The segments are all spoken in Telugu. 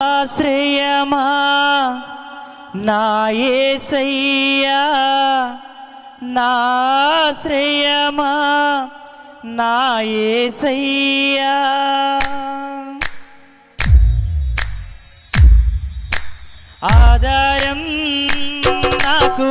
ఆశ్రయమా? నాయసయ్యా నాశ్రయమా నాయసయ్యా ఆధారం నాకు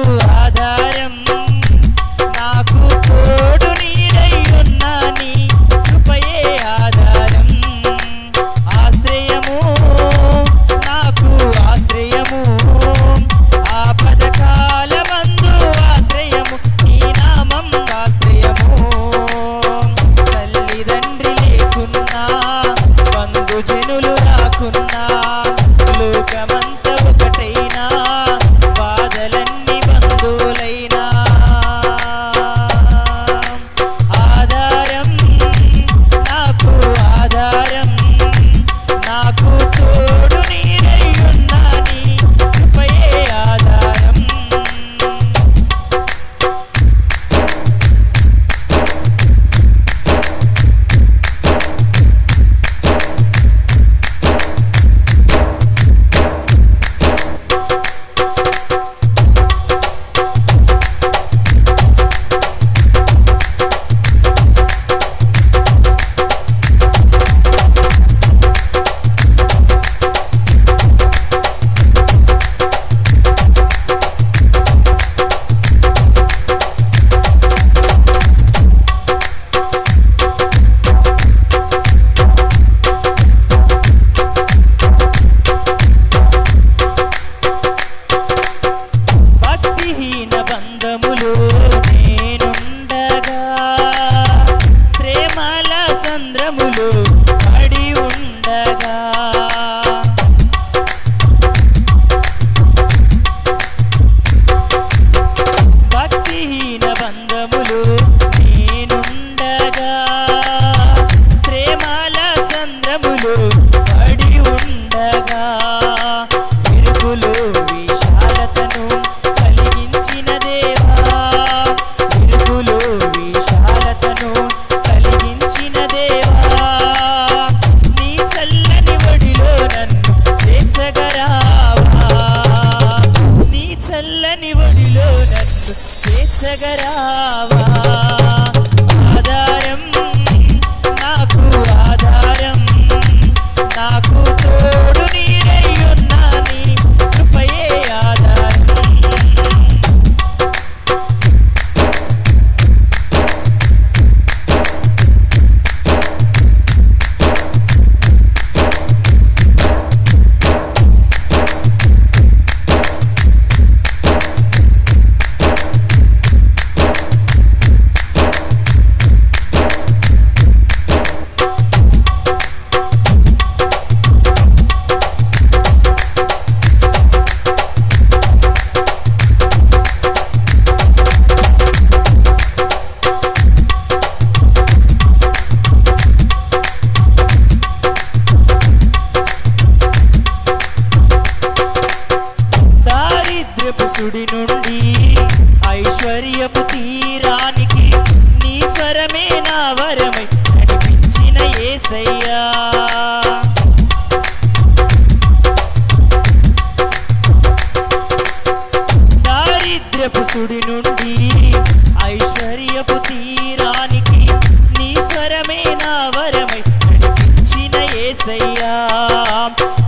ఒడిలో నన్ను చేర్చగరావా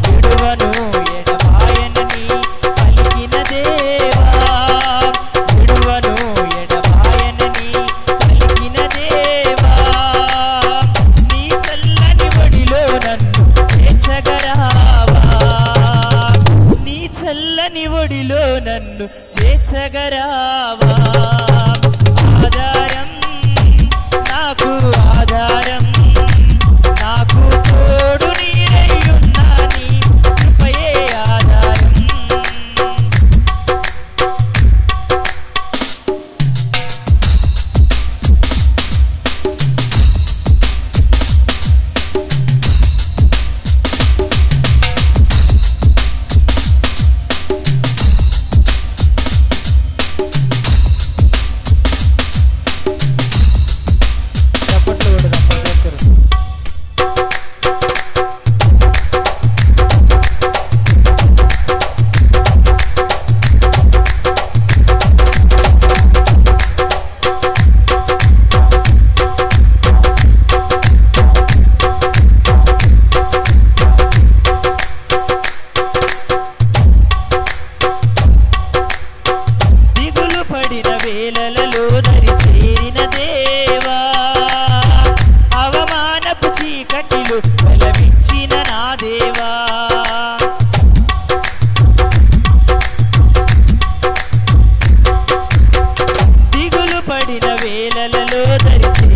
విడువను ఎడబాయనని పలికిన దేవా. విడువను ఎడబాయనని పలికిన దేవా. నీ చల్లని ఒడిలో నన్ను చేర్చగరావా. నీ చల్లని ఒడిలో నన్ను చేర్చగరావా. వేళలలో ధరించి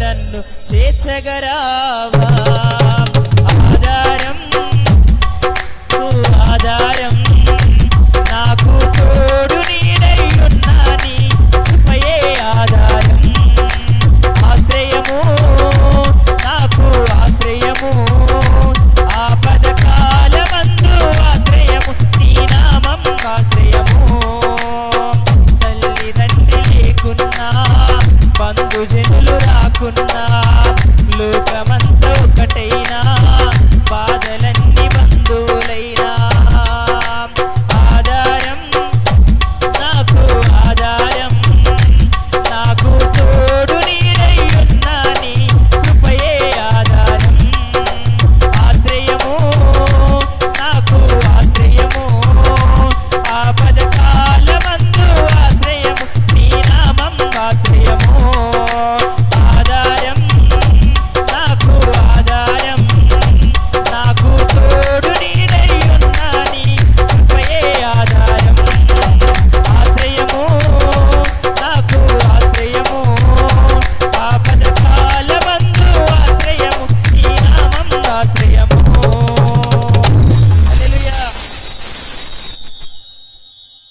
నన్ను చేర్చగరావా?